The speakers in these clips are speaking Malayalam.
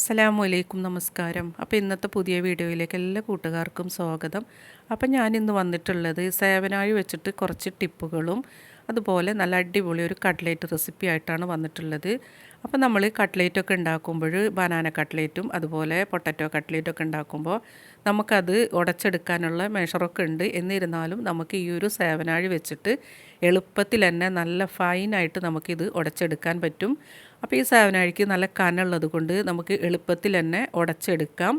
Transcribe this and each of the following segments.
അസ്സലാമു അലൈക്കും നമസ്കാരം. അപ്പോൾ ഇന്നത്തെ പുതിയ വീഡിയോയിലേക്ക് എല്ലാ കൂട്ടുകാർക്കും സ്വാഗതം. അപ്പോൾ ഞാൻ ഇന്ന് വന്നിട്ടുള്ളത് സേവനായി വെച്ചിട്ട് കുറച്ച് ടിപ്പുകളും അതുപോലെ നല്ല അടിപൊളി ഒരു കട്ട്ലേറ്റ് റെസിപ്പി ആയിട്ടാണ് വന്നിട്ടുള്ളത്. അപ്പോൾ നമ്മൾ കട്ട്ലേറ്റൊക്കെ ഉണ്ടാക്കുമ്പോൾ ബനാന കട്ട്ലേറ്റും അതുപോലെ പൊട്ടറ്റോ കട്ട്ലേറ്റൊക്കെ ഉണ്ടാക്കുമ്പോൾ നമുക്കത് ഉടച്ചെടുക്കാനുള്ള മെഷറൊക്കെ ഉണ്ട്. എന്നിരുന്നാലും നമുക്ക് ഈ ഒരു സേവനാഴി വെച്ചിട്ട് എളുപ്പത്തിൽ തന്നെ നല്ല ഫൈനായിട്ട് നമുക്കിത് ഉടച്ചെടുക്കാൻ പറ്റും. അപ്പോൾ ഈ സേവനാഴിക്ക് നല്ല കനുള്ളത് കൊണ്ട് നമുക്ക് എളുപ്പത്തിൽ തന്നെ ഉടച്ചെടുക്കാം.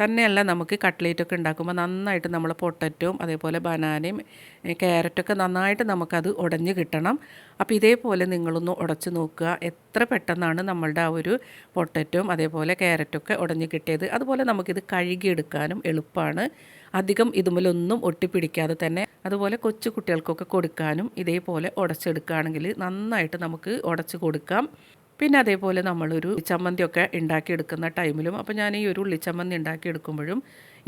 തന്നെയല്ല നമുക്ക് കട്ട്ലേറ്റൊക്കെ ഉണ്ടാക്കുമ്പോൾ നന്നായിട്ട് നമ്മൾ പൊട്ടറ്റവും അതേപോലെ ബനാനയും ക്യാരറ്റൊക്കെ നന്നായിട്ട് നമുക്കത് ഉടഞ്ഞ് കിട്ടണം. അപ്പോൾ ഇതേപോലെ നിങ്ങളൊന്ന് ഉടച്ച് നോക്കുക. എത്ര പെട്ടെന്നാണ് നമ്മളുടെ ആ ഒരു പൊട്ടറ്റവും അതേപോലെ ക്യാരറ്റൊക്കെ ഉടഞ്ഞ് കിട്ടിയത്. അതുപോലെ നമുക്കിത് കഴുകിയെടുക്കാനും എളുപ്പമാണ്. അധികം ഇതുമലൊന്നും ഒട്ടിപ്പിടിക്കാതെ തന്നെ അതുപോലെ കൊച്ചു കുട്ടികൾക്കൊക്കെ കൊടുക്കാനും ഇതേപോലെ ഉടച്ചെടുക്കുകയാണെങ്കിൽ നന്നായിട്ട് നമുക്ക് ഉടച്ച് കൊടുക്കാം. പിന്നെ അതേപോലെ നമ്മളൊരു ചമ്മന്തിയൊക്കെ ഉണ്ടാക്കിയെടുക്കുന്ന ടൈമിലും അപ്പോൾ ഞാൻ ഈ ഒരു ഉള്ളിച്ചമ്മന്തി ഉണ്ടാക്കിയെടുക്കുമ്പോഴും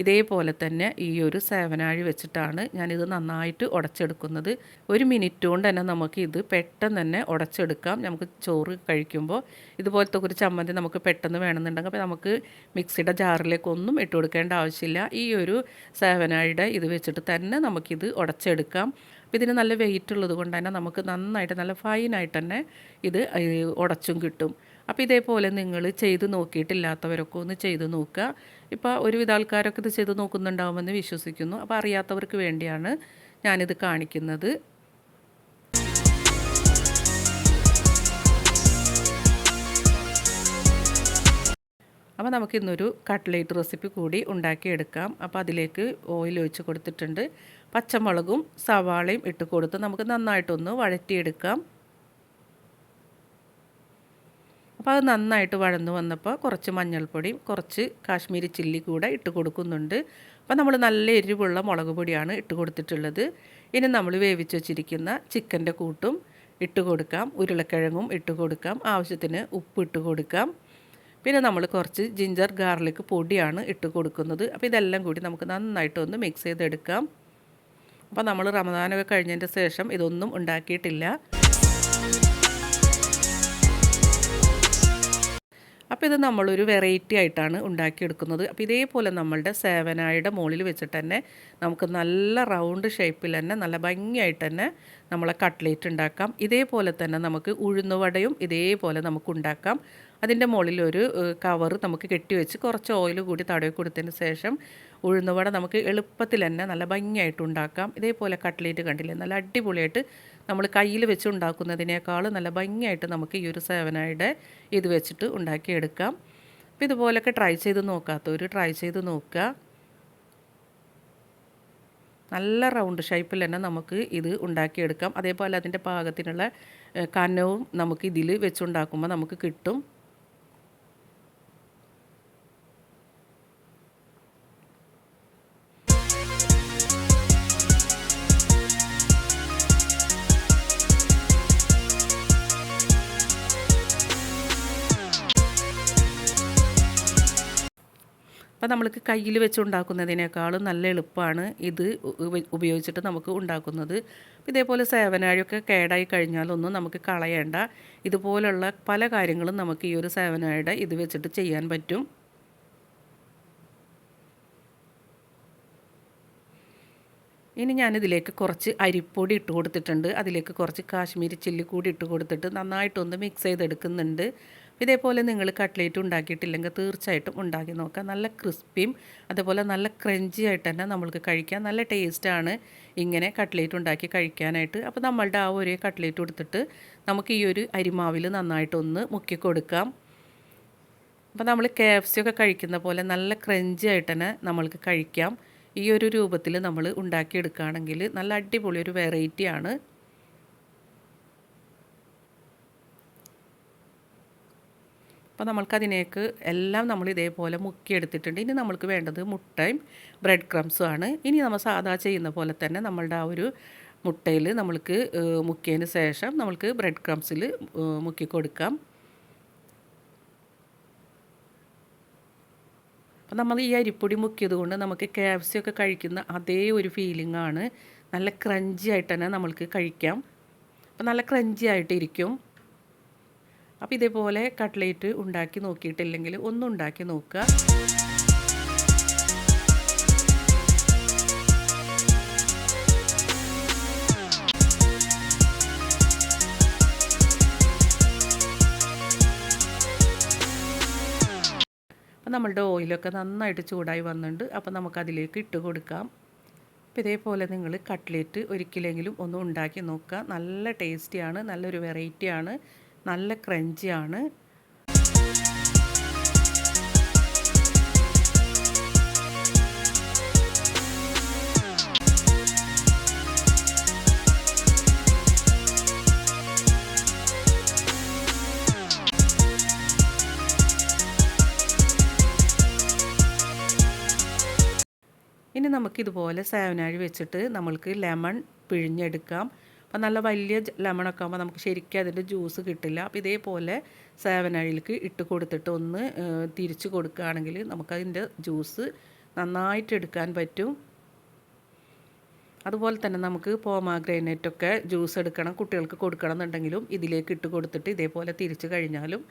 ഇതേപോലെ തന്നെ ഈ ഒരു സേവനാഴി വെച്ചിട്ടാണ് ഞാനിത് നന്നായിട്ട് ഉടച്ചെടുക്കുന്നത്. ഒരു മിനിറ്റ് കൊണ്ട് തന്നെ നമുക്ക് ഇത് പെട്ടെന്ന് തന്നെ ഉടച്ചെടുക്കാം. നമുക്ക് ചോറ് കഴിക്കുമ്പോൾ ഇതുപോലത്തെ ഒരു ചമ്മന്തി നമുക്ക് പെട്ടെന്ന് വേണമെന്നുണ്ടെങ്കിൽ അപ്പോൾ നമുക്ക് മിക്സിയുടെ ജാറിലേക്കൊന്നും ഇട്ട് കൊടുക്കേണ്ട ആവശ്യമില്ല. ഈ ഒരു സേവനാഴിയുടെ ഇത് വെച്ചിട്ട് തന്നെ നമുക്കിത് ഉടച്ചെടുക്കാം. അപ്പോൾ ഇതിന് നല്ല വെയിറ്റ് ഉള്ളത് കൊണ്ട് തന്നെ നമുക്ക് നന്നായിട്ട് നല്ല ഫൈനായിട്ട് തന്നെ ഇത് ഉടച്ചും കിട്ടും. അപ്പോൾ ഇതേപോലെ നിങ്ങൾ ചെയ്ത് നോക്കിയിട്ടില്ലാത്തവരൊക്കെ ഒന്ന് ചെയ്ത് നോക്കുക. ഇപ്പോൾ ഒരുവിധ ആൾക്കാരൊക്കെ ഇത് ചെയ്ത് നോക്കുന്നുണ്ടാവുമെന്ന് വിശ്വസിക്കുന്നു. അപ്പോൾ അറിയാത്തവർക്ക് വേണ്ടിയാണ് ഞാനിത് കാണിക്കുന്നത്. അപ്പോൾ നമുക്കിന്നൊരു കട്ട്ലേറ്റ് റെസിപ്പി കൂടി ഉണ്ടാക്കിയെടുക്കാം. അപ്പോൾ അതിലേക്ക് ഓയിൽ ഒഴിച്ച് കൊടുത്തിട്ടുണ്ട്. പച്ചമുളകും സവാളയും ഇട്ട് കൊടുത്ത് നമുക്ക് നന്നായിട്ടൊന്ന് വഴറ്റിയെടുക്കാം. അപ്പോൾ അത് നന്നായിട്ട് വഴന്ന് വന്നപ്പോൾ കുറച്ച് മഞ്ഞൾപ്പൊടിയും കുറച്ച് കാശ്മീരി ചില്ലി കൂടെ ഇട്ട് കൊടുക്കുന്നുണ്ട്. അപ്പോൾ നമ്മൾ നല്ല എരിവുള്ള മുളക് പൊടിയാണ് ഇട്ട് കൊടുത്തിട്ടുള്ളത്. ഇനി നമ്മൾ വേവിച്ച് വെച്ചിരിക്കുന്ന ചിക്കന്റെ കൂട്ടും ഇട്ട് കൊടുക്കാം. ഉരുളക്കിഴങ്ങും ഇട്ട് കൊടുക്കാം. ആവശ്യത്തിന് ഉപ്പ് ഇട്ട് കൊടുക്കാം. പിന്നെ നമ്മൾ കുറച്ച് ജിഞ്ചർ ഗാർലിക് പൊടിയാണ് ഇട്ട് കൊടുക്കുന്നത്. അപ്പോൾ ഇതെല്ലാം കൂടി നമുക്ക് നന്നായിട്ടൊന്ന് മിക്സ് ചെയ്തെടുക്കാം. അപ്പോൾ നമ്മൾ റമദാനൊക്കെ കഴിഞ്ഞതിന്റെ ശേഷം ഇതൊന്നും ഉണ്ടാക്കിയിട്ടില്ല. അപ്പോൾ ഇത് നമ്മളൊരു വെറൈറ്റി ആയിട്ടാണ് ഉണ്ടാക്കിയെടുക്കുന്നത്. അപ്പോൾ ഇതേപോലെ നമ്മളുടെ സേവനായുടെ മുകളിൽ വെച്ചിട്ട് തന്നെ നമുക്ക് നല്ല റൗണ്ട് ഷേപ്പിൽ തന്നെ നല്ല ഭംഗിയായിട്ട് തന്നെ നമ്മളെ കട്ട്ലേറ്റ് ഉണ്ടാക്കാം. ഇതേപോലെ തന്നെ നമുക്ക് ഉഴുന്നുവടയും ഇതേപോലെ നമുക്ക് ഉണ്ടാക്കാം. അതിന്റെ മുകളിൽ ഒരു കവർ നമുക്ക് കെട്ടിവെച്ച് കുറച്ച് ഓയിൽ കൂടി തടവി കൊടുത്തതിന് ശേഷം ഉഴുന്നുവട നമുക്ക് എളുപ്പത്തിൽ തന്നെ നല്ല ഭംഗിയായിട്ട് ഉണ്ടാക്കാം. ഇതേപോലെ കട്ട്ലേറ്റ് കണ്ടില്ലേ? നല്ല അടിപൊളിയായിട്ട് നമ്മൾ കയ്യിൽ വെച്ച് ഉണ്ടാക്കുന്നതിനേക്കാൾ നല്ല ഭംഗിയായിട്ട് നമുക്ക് ഈ ഒരു സേവനയുടെ ഇത് വെച്ചിട്ട് ഉണ്ടാക്കിയെടുക്കാം. അപ്പോൾ ഇതുപോലൊക്കെ ട്രൈ ചെയ്ത് നോക്കാത്തവർ ട്രൈ ചെയ്ത് നോക്കുക നല്ല റൗണ്ട് ഷേപ്പിൽ തന്നെ നമുക്ക് ഇത് ഉണ്ടാക്കിയെടുക്കാം. അതേപോലെ അതിന്റെ പാകത്തിനുള്ള കനവും നമുക്ക് ഇതിൽ വെച്ചുണ്ടാക്കുമ്പോൾ നമുക്ക് കിട്ടും. അപ്പോൾ നമ്മൾക്ക് കയ്യിൽ വെച്ച് ഉണ്ടാക്കുന്നതിനേക്കാളും നല്ല എളുപ്പമാണ് ഇത് ഉപയോഗിച്ചിട്ട് നമുക്ക് ഉണ്ടാക്കുന്നത്. ഇതേപോലെ സേവനാഴിയൊക്കെ കേടായി കഴിഞ്ഞാലൊന്നും നമുക്ക് കളയേണ്ട. ഇതുപോലുള്ള പല കാര്യങ്ങളും നമുക്ക് ഈ ഒരു സേവനാഴിയുടെ ഇത് വെച്ചിട്ട് ചെയ്യാൻ പറ്റും. ഇനി ഞാനിതിലേക്ക് കുറച്ച് അരിപ്പൊടി ഇട്ട് കൊടുത്തിട്ടുണ്ട്. അതിലേക്ക് കുറച്ച് കാശ്മീരി ചില്ലി കൂടി ഇട്ട് കൊടുത്തിട്ട് നന്നായിട്ടൊന്ന് മിക്സ് ചെയ്തെടുക്കുന്നുണ്ട്. ഇതേപോലെ നിങ്ങൾ കട്ട്ലേറ്റ് ഉണ്ടാക്കിയിട്ടില്ലെങ്കിൽ തീർച്ചയായിട്ടും ഉണ്ടാക്കി നോക്കാം. നല്ല ക്രിസ്പിയും അതുപോലെ നല്ല ക്രഞ്ചി ആയിട്ട് തന്നെ നമ്മൾക്ക് കഴിക്കാം. നല്ല ടേസ്റ്റാണ് ഇങ്ങനെ കട്ട്ലേറ്റ് ഉണ്ടാക്കി കഴിക്കാനായിട്ട്. അപ്പോൾ നമ്മളുടെ ആ ഒരു കട്ട്ലേറ്റ് കൊടുത്തിട്ട് നമുക്ക് ഈ ഒരു അരിമാവിൽ നന്നായിട്ടൊന്ന് മുക്കി കൊടുക്കാം. അപ്പോൾ നമ്മൾ കെ എഫ് സി ഒക്കെ കഴിക്കുന്ന പോലെ നല്ല ക്രഞ്ചി ആയിട്ട് തന്നെ നമ്മൾക്ക് കഴിക്കാം. ഈ ഒരു രൂപത്തിൽ നമ്മൾ ഉണ്ടാക്കിയെടുക്കുകയാണെങ്കിൽ നല്ല അടിപൊളി ഒരു വെറൈറ്റിയാണ് അപ്പോൾ നമ്മൾക്കതിനേക്ക് എല്ലാം നമ്മൾ ഇതേപോലെ മുക്കിയെടുത്തിട്ടുണ്ട്. ഇനി നമ്മൾക്ക് വേണ്ടത് മുട്ടയും ബ്രെഡ് ക്രംസും ആണ്. ഇനി നമ്മൾ സാധാ ചെയ്യുന്ന പോലെ തന്നെ നമ്മളുടെ ആ ഒരു മുട്ടയിൽ നമ്മൾക്ക് മുക്കിയതിന് ശേഷം നമ്മൾക്ക് ബ്രെഡ് ക്രംസിൽ മുക്കി കൊടുക്കാം. അപ്പോൾ നമ്മൾ ഈ അരിപ്പൊടി മുക്കിയത് കൊണ്ട് നമുക്ക് കെ എഫ് സി ഒക്കെ കഴിക്കുന്ന അതേ ഒരു ഫീലിംഗ് ആണ്. നല്ല ക്രഞ്ചി ആയിട്ട് തന്നെ നമ്മൾക്ക് കഴിക്കാം. അപ്പം നല്ല ക്രഞ്ചി ആയിട്ടിരിക്കും അപ്പോൾ ഇതേപോലെ കട്ട്ലേറ്റ് ഉണ്ടാക്കി നോക്കിയിട്ടില്ലെങ്കിൽ ഒന്നും ഉണ്ടാക്കി നോക്കുക. അപ്പോൾ നമ്മളുടെ ഓയിലൊക്കെ നന്നായിട്ട് ചൂടായി വന്നിട്ടുണ്ട്. അപ്പോൾ നമുക്കതിലേക്ക് ഇട്ട് കൊടുക്കാം. അപ്പോൾ ഇതേപോലെ നിങ്ങൾ കട്ട്ലേറ്റ് ഒരിക്കലെങ്കിലും ഒന്ന് ഉണ്ടാക്കി നോക്കുക. നല്ല ടേസ്റ്റിയാണ് നല്ലൊരു വെറൈറ്റിയാണ്. നല്ല ക്രഞ്ചിയാണ്. ഇനി നമുക്കിതുപോലെ സാവനാഴി വെച്ചിട്ട് നമ്മൾക്ക് ലെമൺ പിഴിഞ്ഞെടുക്കാം. അപ്പോൾ നല്ല വലിയ ലെമണൊക്കെ ആകുമ്പോൾ നമുക്ക് ശരിക്കും അതിന്റെ ജ്യൂസ് കിട്ടില്ല. അപ്പോൾ ഇതേപോലെ സേവനാഴിയിലേക്ക് ഇട്ട് കൊടുത്തിട്ട് ഒന്ന് തിരിച്ച് കൊടുക്കുകയാണെങ്കിൽ നമുക്കതിന്റെ ജ്യൂസ് നന്നായിട്ട് എടുക്കാൻ പറ്റും. അതുപോലെ തന്നെ നമുക്ക് പോമാഗ്രൈനേറ്റൊക്കെ ജ്യൂസ് എടുക്കണം കുട്ടികൾക്ക് കൊടുക്കണം എന്നുണ്ടെങ്കിലും ഇതിലേക്ക് ഇട്ട് കൊടുത്തിട്ട് ഇതേപോലെ തിരിച്ച് കഴിഞ്ഞാലും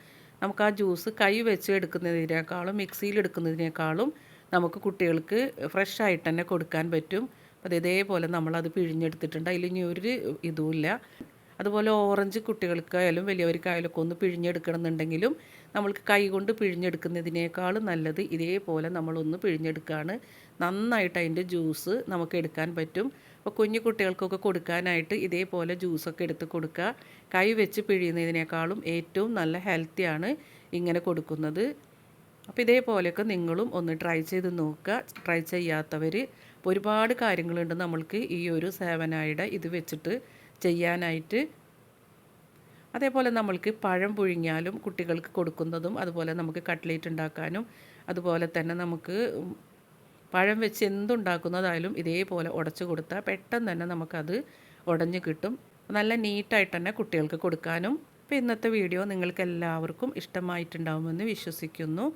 നമുക്ക് ആ ജ്യൂസ് കൈ വെച്ച് എടുക്കുന്നതിനേക്കാളും മിക്സിയിൽ എടുക്കുന്നതിനേക്കാളും നമുക്ക് കുട്ടികൾക്ക് ഫ്രഷ് ആയിട്ട് തന്നെ കൊടുക്കാൻ പറ്റും. അപ്പോൾ ഇതേപോലെ നമ്മളത് പിഴിഞ്ഞെടുത്തിട്ടുണ്ട്. അതിൽ ഇനി ഒരു ഇതുമില്ല. അതുപോലെ ഓറഞ്ച് കുട്ടികൾക്കായാലും വലിയവർക്കായാലും ഒക്കെ ഒന്ന് പിഴിഞ്ഞെടുക്കണമെന്നുണ്ടെങ്കിലും നമ്മൾക്ക് കൈ കൊണ്ട് പിഴിഞ്ഞെടുക്കുന്നതിനേക്കാളും നല്ലത് ഇതേപോലെ നമ്മളൊന്ന് പിഴിഞ്ഞെടുക്കുകയാണ് നന്നായിട്ട് അതിന്റെ ജ്യൂസ് നമുക്ക് എടുക്കാൻ പറ്റും. അപ്പോൾ കുഞ്ഞു കുട്ടികൾക്കൊക്കെ കൊടുക്കാനായിട്ട് ഇതേപോലെ ജ്യൂസൊക്കെ എടുത്ത് കൊടുക്കുക. കൈ വെച്ച് പിഴിയുന്നതിനേക്കാളും ഏറ്റവും നല്ല ഹെൽത്തിയാണ് ഇങ്ങനെ കൊടുക്കുന്നത്. അപ്പോൾ ഇതേപോലെയൊക്കെ നിങ്ങളും ഒന്ന് ട്രൈ ചെയ്ത് നോക്കുക. ട്രൈ ചെയ്യാത്തവർ ഒരുപാട് കാര്യങ്ങളുണ്ട് നമ്മൾക്ക് ഈ ഒരു സേവനായുടെ ഇത് വെച്ചിട്ട് ചെയ്യാനായിട്ട്. അതേപോലെ നമ്മൾക്ക് പഴം പുഴുങ്ങിയാലും കുട്ടികൾക്ക് കൊടുക്കുന്നതും അതുപോലെ നമുക്ക് കട്ട്ലേറ്റ് ഉണ്ടാക്കാനും അതുപോലെ തന്നെ നമുക്ക് പഴം വെച്ച് എന്തുണ്ടാക്കുന്നതായാലും ഇതേപോലെ ഉടച്ചു കൊടുത്താൽ പെട്ടെന്ന് തന്നെ നമുക്കത് ഉടഞ്ഞു കിട്ടും. നല്ല നീറ്റായിട്ട് തന്നെ കുട്ടികൾക്ക് കൊടുക്കാനും. അപ്പോൾ ഇന്നത്തെ വീഡിയോ നിങ്ങൾക്ക് എല്ലാവർക്കും ഇഷ്ടമായിട്ടുണ്ടാവുമെന്ന് വിശ്വസിക്കുന്നു.